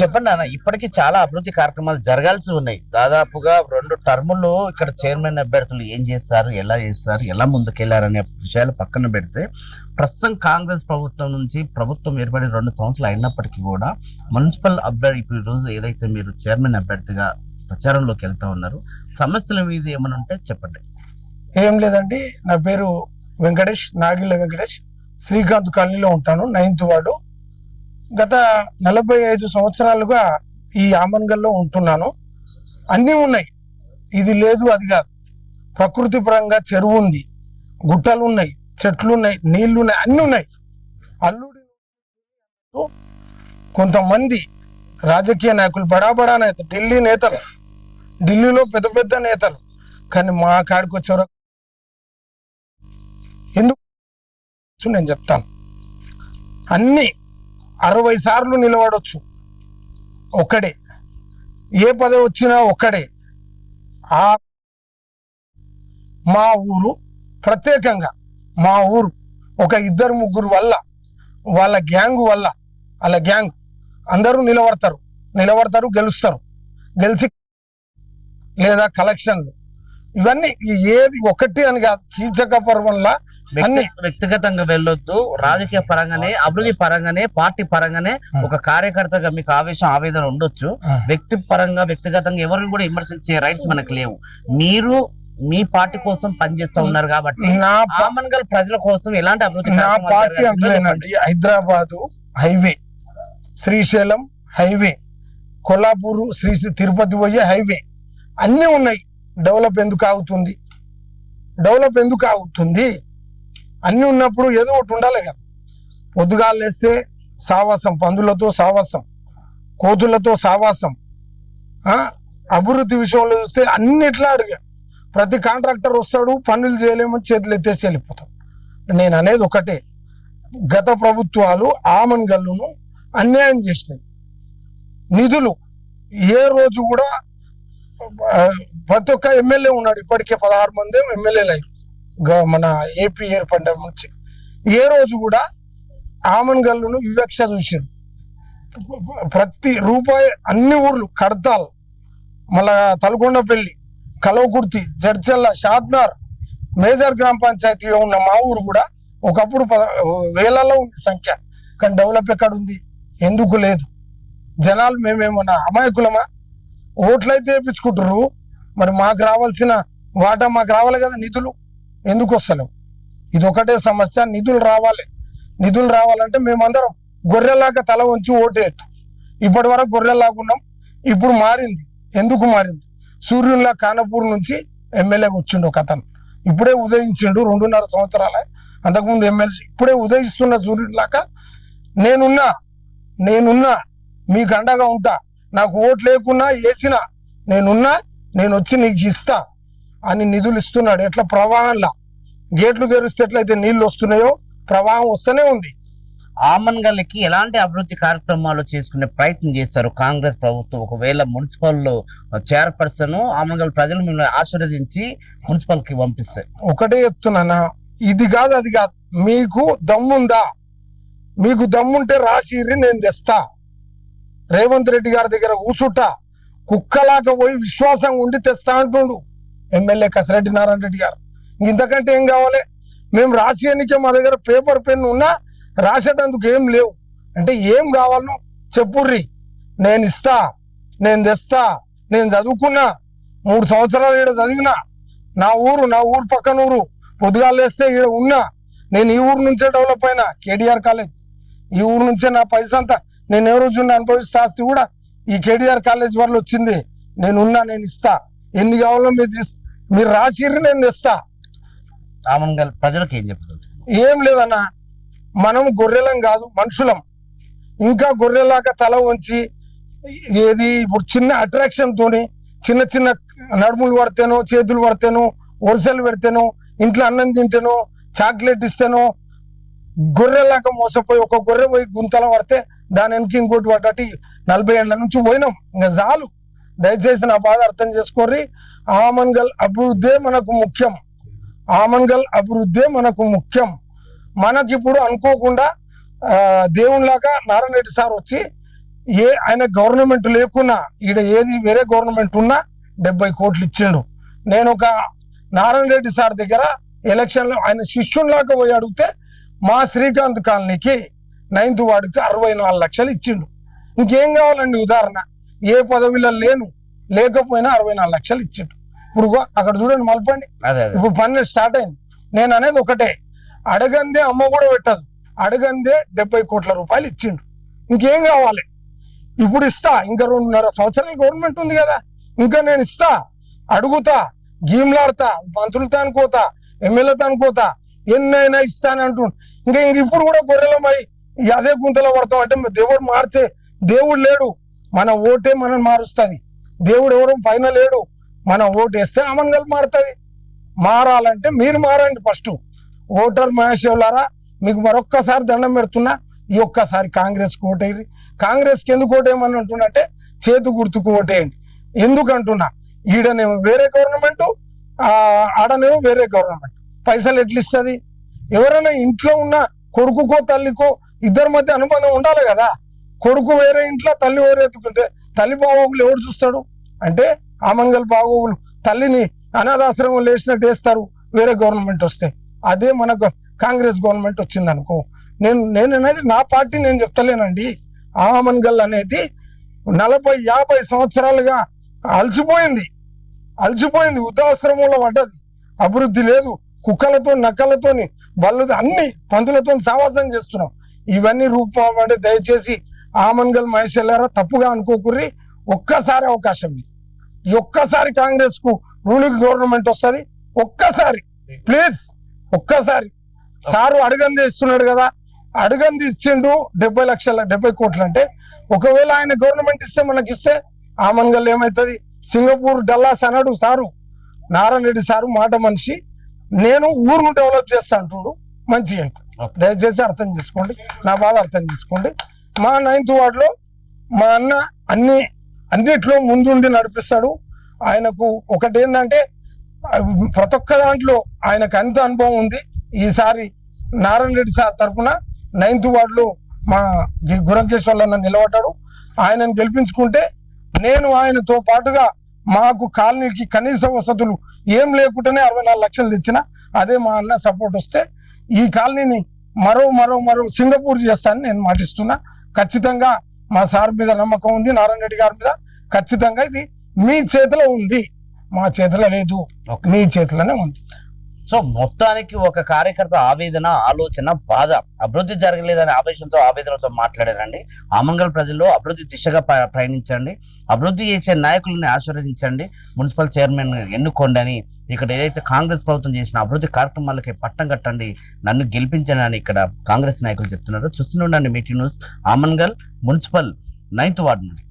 చెప్పండి అన్న ఇప్పటికీ చాలా అభివృద్ధి కార్యక్రమాలు జరగాల్సి ఉన్నాయి. దాదాపుగా రెండు టర్ములు ఇక్కడ చైర్మన్ అభ్యర్థులు ఏం చేస్తారు ఎలా చేస్తారు ఎలా ముందుకెళ్ళారనే విషయాలు పక్కన పెడితే ప్రస్తుతం కాంగ్రెస్ ప్రభుత్వం నుంచి ప్రభుత్వం ఏర్పడి రెండు సంవత్సరాలు అయినప్పటికీ కూడా మున్సిపల్ అభ్యర్థి ఇప్పుడు ఈ రోజు ఏదైతే మీరు చైర్మన్ అభ్యర్థిగా ప్రచారంలోకి వెళ్తా ఉన్నారు సమస్యల మీద ఏమైనా ఉంటే చెప్పండి. ఏం లేదండి నా పేరు వెంకటేష్ నాగిల్ల వెంకటేష్ శ్రీకాంత్ కాలనీలో ఉంటాను నైన్త్ వార్డు. గత నలభై ఐదు సంవత్సరాలుగా ఈ ఆమన్గల్లో ఉంటున్నాను. అన్నీ ఉన్నాయి. ఇది లేదు అది కాదు. ప్రకృతి పరంగా చెరువు ఉంది. గుట్టలు ఉన్నాయి చెట్లు ఉన్నాయి నీళ్ళు ఉన్నాయి అన్నీ ఉన్నాయి. అల్లుడి కొంతమంది రాజకీయ నాయకులు బడాబడా బడా నేతలు ఢిల్లీ నేతలు ఢిల్లీలో పెద్ద పెద్ద నేతలు. కానీ మా కాడికి వచ్చేవరకు ఎందుకు? నేను చెప్తాను. అన్నీ అరవై సార్లు నిలబడొచ్చు. ఒక్కడే ఏ పదవి వచ్చినా ఒక్కడే ఆ మా ఊరు ప్రత్యేకంగా మా ఊరు ఒక ఇద్దరు ముగ్గురు వల్ల వాళ్ళ గ్యాంగ్ వల్ల వాళ్ళ గ్యాంగ్ అందరూ నిలబడతారు. నిలబడతారు గెలుస్తారు. గెలిచి లేదా కలెక్షన్లు. ఇవన్నీ ఏది ఒకటి అని కాదు. కీచక పర్వంలా వ్యక్తిగతంగా వెళ్ళొద్దు రాజకీయ పరంగానే అభివృద్ధి పరంగానే పార్టీ పరంగానే ఒక కార్యకర్తగా మీకు ఆవేశం ఆవేదన ఉండొచ్చు. వ్యక్తి పరంగా వ్యక్తిగతంగా ఎవరిని కూడా విమర్శించే రైట్స్ మనకు లేవు. మీరు మీ పార్టీ కోసం పనిచేస్తూ ఉన్నారు కాబట్టి నా పా- ఆమన్గల్ ప్రజల కోసం ఎలాంటి అభివృద్ధి నా పార్టీ జరగాలో అంటలేనండి హైదరాబాదు హైవే శ్రీశైలం హైవే కొల్లాపూరు శ్రీ తిరుపతి పోయే హైవే అన్నీ ఉన్నాయి. డెవలప్ ఎందుకు ఆగుతుంది? డెవలప్ ఎందుకు ఆగుతుంది? అన్నీ ఉన్నప్పుడు ఏదో ఒకటి ఉండాలి కదా. పొద్దుగాలు లేస్తే సావాసం పందులతో సావాసం కోతులతో సావాసం అభివృద్ధి విషయంలో చూస్తే అన్నిట్లా అడిగా. ప్రతి కాంట్రాక్టర్ వస్తాడు పనులు చేయలేమని చేతులు ఎత్తేసి వెళ్ళిపోతాం. నేను అనేది ఒకటే. గత ప్రభుత్వాలు ఆమన్ గల్లును అన్యాయం చేసినాయి నిధులు ఏ రోజు కూడా ప్రతి ఒక్క ఎమ్మెల్యే ఉన్నాడు ఇప్పటికే పదహారు మంది ఎమ్మెల్యేలు అయ్యారు. మన ఏపీ ఏర్పడడం నుంచి ఏ రోజు కూడా ఆమన్ గల్లును వివక్ష చూసారు ప్రతి రూపాయి అన్ని ఊర్లు కడతాల్ మళ్ళా తలకొండపల్లి కలవకుర్తి జడ్చల్ల షాద్నార్ మేజర్ గ్రామ పంచాయతీలో ఉన్న మా ఊరు కూడా ఒకప్పుడు పద వేలలో ఉంది సంఖ్య. కానీ డెవలప్ ఎక్కడ ఉంది? ఎందుకు లేదు? జనాలు మేమేమన్నా అమాయకులమా? ఓట్లయితే వేయించుకుంటారు మరి మాకు రావాల్సిన వాటా మాకు రావాలి కదా నిధులు? ఎందుకు వస్తలేవు? ఇది ఒకటే సమస్య నిధులు రావాలి. నిధులు రావాలంటే మేమందరం గొర్రెలాగా తల వంచి ఓటేయచ్చు ఇప్పటి వరకు గొర్రెలాగా ఉన్నాం ఇప్పుడు మారింది. ఎందుకు మారింది? సూర్యునిలా కానపూర్ నుంచి ఎమ్మెల్యేగా వచ్చిండు ఒక అతను. ఇప్పుడే ఉదయించిండు రెండున్నర సంవత్సరాలే. అంతకుముందు ఎమ్మెల్సీ ఇప్పుడే ఉదయిస్తున్న సూర్యుడిలాగా నేనున్నా నేనున్నా మీకు అండగా ఉంటా నాకు ఓటు లేకున్నా వేసినా నేనున్నా నేను వచ్చి నీకు ఇస్తా. అని నిధులు ఇస్తున్నాడు. ఎట్లా? ప్రవాహంలా. గేట్లు తెరిస్తే ఎట్లయితే నీళ్ళు వస్తున్నాయో ప్రవాహం వస్తూనే ఉంది. ఆమన్గల్కి ఎలాంటి అభివృద్ధి కార్యక్రమాలు చేసుకునే ప్రయత్నం చేస్తారు కాంగ్రెస్ ప్రభుత్వం? ఒకవేళ మున్సిపల్ చైర్పర్సన్ ఆమన్గల్ ప్రజలు మిమ్మల్ని ఆశీర్వదించి మున్సిపల్కి పంపిస్తారు ఒకటే చెప్తున్నానా ఇది కాదు అది కాదు. మీకు దమ్ముందా? మీకు దమ్ముంటే రాసిర్రి నేను తెస్తా. రేవంత్ రెడ్డి గారి దగ్గర కూర్చుంటా. కుక్కలాగా పోయి విశ్వాసంగా ఉండి తెస్తా అంటుండు. ఎమ్మెల్యే కసిరెడ్డి నారాయణ రెడ్డి గారు. ఇంతకంటే ఏం కావాలి? మేము రాసేయనికే మా దగ్గర పేపర్ పెన్ ఉన్నా రాసేటందుకు ఏం లేవు. అంటే ఏం కావాలనో చెప్పుర్రి. నేను ఇస్తా నేను తెస్తా నేను చదువుకున్నా మూడు సంవత్సరాలు ఈడ చదివినా నా ఊరు నా ఊరు పక్కన ఊరు పొద్దుగాలు వేస్తే ఈడ ఉన్నా నేను ఈ ఊరు నుంచే డెవలప్ అయినా కేడిఆర్ కాలేజ్. ఈ ఊరు నుంచే నా పైసా అంతా నేను ఏ రోజు అనుభవిస్తాస్తి అనుభవిస్తే ఆస్తి కూడా ఈ కేడిఆర్ కాలేజ్ వాళ్ళు వచ్చింది. నేను ఉన్నా నేను ఇస్తా. ఎన్ని కావాలో మీరు తీసు మీరు రాసిర్రి నేను తెస్తా. ఆమన్గల్ ప్రజలకు ఏం చెప్తారు? ఏం లేదన్నా మనం గొర్రెలం కాదు మనుషులం. ఇంకా గొర్రెలాగా తల వంచి ఏది ఇప్పుడు చిన్న అట్రాక్షన్ తోని చిన్న చిన్న నడుములు పడితేనో చేతులు పడితేనో వరుసలు పెడితేనో ఇంట్లో అన్నం తింటేనో చాక్లెట్ ఇస్తేనో గొర్రెలాగా మోసపోయి ఒక గొర్రె పోయి గుంతల పడితే దాని వెనక ఇంకోటి పడ్డటి నలభై ఏళ్ళ నుంచి పోయినాం. ఇంకా చాలు. దయచేసి నా బాధ అర్థం చేసుకోర్రి. ఆమన్గల్ అభివృద్ధే మనకు ముఖ్యం. ఆమన్గల్ అభివృద్ధే మనకు ముఖ్యం. మనకి ఇప్పుడు అనుకోకుండా దేవునిలాగా నారాయణరెడ్డి సార్ వచ్చి ఏ ఆయన గవర్నమెంట్ లేకున్నా ఈడ ఏది వేరే గవర్నమెంట్ ఉన్నా డెబ్బై కోట్లు ఇచ్చిండు. నేను ఒక నారాయణ రెడ్డి సార్ దగ్గర ఎలక్షన్లో ఆయన శిష్యునిలాగా పోయి అడిగితే మా శ్రీకాంత్ కాలనీకి నైన్త్ వార్డుకి అరవై నాలుగు లక్షలు ఇచ్చిండు. ఇంకేం కావాలండి ఉదాహరణ? ఏ పదవిలో లేను లేకపోయినా అరవై నాలుగు లక్షలు ఇచ్చిండు. ఇప్పుడు అక్కడ చూడండి మలపండి. ఇప్పుడు పని స్టార్ట్ అయింది. నేను అనేది ఒకటే. అడగందే అమ్మ కూడా పెట్టదు. అడగందే డెబ్బై కోట్ల రూపాయలు ఇచ్చిండు. ఇంకేం కావాలి? ఇప్పుడు ఇస్తా. ఇంకా రెండున్నర సంవత్సరాలు గవర్నమెంట్ ఉంది కదా. ఇంకా నేను ఇస్తా. అడుగుతా. గీమ్లాడతా. మంత్రులతో అనుకోతా ఎమ్మెల్యేతో అనుకోతా ఎన్నైనా ఇస్తాను అంటుండు. ఇంకా ఇంక ఇప్పుడు కూడా గొర్రెలమై ఈ అదే గుంతలో పడతాం. అంటే మరి దేవుడు మారితే దేవుడు లేడు. మన ఓటే మనం మారుస్తుంది. దేవుడు ఎవరు పైన లేడు. మనం ఓటు వేస్తే అమంగల్ మారుతుంది. మారాలంటే మీరు మారండి ఫస్ట్. ఓటర్ మహేశ్వరులారా మీకు మరొక్కసారి దండం పెడుతున్నా ఈ ఒక్కసారి కాంగ్రెస్ ఓటేయండి. కాంగ్రెస్కి ఎందుకు ఓటేయమని అంటున్నంటే చేతు గుర్తుకు ఓటేయండి. ఎందుకు అంటున్నా ఈడనేమో వేరే గవర్నమెంట్ ఆడనేమో వేరే గవర్నమెంట్. పైసలు ఎట్లా ఇస్తుంది ఎవరైనా ఇంట్లో ఉన్న కొడుకుకో తల్లికో ఇద్దరి మధ్య అనుబంధం ఉండాలి కదా. కొడుకు వేరే ఇంట్లో తల్లి వేరే తల్లి బాగోగులు ఎవరు చూస్తాడు? అంటే అమంగళ బాగోగులు తల్లిని అనాథాశ్రమం లేచినట్టు వేస్తారు. వేరే గవర్నమెంట్ వస్తే. అదే మనకు కాంగ్రెస్ గవర్నమెంట్ వచ్చింది అనుకో నేను నేను అనేది నా పార్టీ నేను చెప్తలేనండి. ఆమన్గల్ అనేది నలభై యాభై సంవత్సరాలుగా అలసిపోయింది. అలసిపోయింది. వృద్ధాశ్రమంలో పడ్డది. అభివృద్ధి లేదు. కుక్కలతో నక్కలతోని బళ్ళు అన్ని పందులతో సావాసం చేస్తున్నాం. ఇవన్నీ రూపం దయచేసి ఆమన్గల్ మహేష్ తప్పుగా అనుకోకుర్రి. ఒక్కసారి అవకాశం ఇది ఒక్కసారి కాంగ్రెస్కు రూలింగ్ గవర్నమెంట్ వస్తుంది. ఒక్కసారి ప్లీజ్ ఒక్కసారి. సారు అడగంది ఇస్తున్నాడు కదా అడగంది ఇచ్చిండు డెబ్బై లక్షల డెబ్బై కోట్లు అంటే ఒకవేళ ఆయన గవర్నమెంట్ ఇస్తే మనకి ఇస్తే ఆమన్గల్ ఏమవుతుంది సింగపూర్ డల్లాస్ అన్నాడు సారు. నారాయణ రెడ్డి సారు మాట మనిషి. నేను ఊరును డెవలప్ చేస్తా అంటుడు. Okay. దయచేసి అర్థం చేసుకోండి. నా బాధ అర్థం చేసుకోండి. మా నైన్త్ వార్డులో మా అన్న అన్ని అన్నిట్లో ముందుండి నడిపిస్తాడు. ఆయనకు ఒకటి ఏంటంటే ప్రతి ఒక్క దాంట్లో ఆయనకు ఎంత అనుభవం ఉంది. ఈసారి నారాయణ రెడ్డి సార్ తరఫున నైన్త్ వార్డులో మా గి- అన్న నిలబడ్డాడు. ఆయనను గెలిపించుకుంటే నేను ఆయనతో పాటుగా మాకు కాలనీకి కనీస వసతులు ఏం లేకుండానే అరవై నాలుగు లక్షలు తెచ్చిన అదే మా అన్న సపోర్ట్ వస్తే ఈ కాలనీని మరో మరో మరో సింగపూర్ చేస్తానని నేను మాటిస్తున్నా. ఖచ్చితంగా మా సార్ మీద నమ్మకం ఉంది నారాయణ రెడ్డి గారి మీద. ఖచ్చితంగా ఇది మీ చేతిలో ఉంది. మా చేతిలో లేదు. మీ చేతిలోనే ఉంది. సో మొత్తానికి ఒక కార్యకర్త ఆవేదన ఆలోచన బాధ అభివృద్ధి జరగలేదనే ఆవేశంతో ఆవేదనతో మాట్లాడారండి. ఆమంగల్ ప్రజల్లో అభివృద్ధి దిశగా ప్రయాణించండి. అభివృద్ధి చేసే నాయకులని ఆశీర్వదించండి. మున్సిపల్ చైర్మన్ ఎన్నుకోండి అని ఇక్కడ ఏదైతే కాంగ్రెస్ ప్రభుత్వం చేసిన అభివృద్ధి కార్యక్రమాలకి పట్టం కట్టండి నన్ను గెలిపించనని ఇక్కడ కాంగ్రెస్ నాయకులు చెప్తున్నారు. చూస్తుండండి meeting news. Amangal municipal ninth ward నుండి.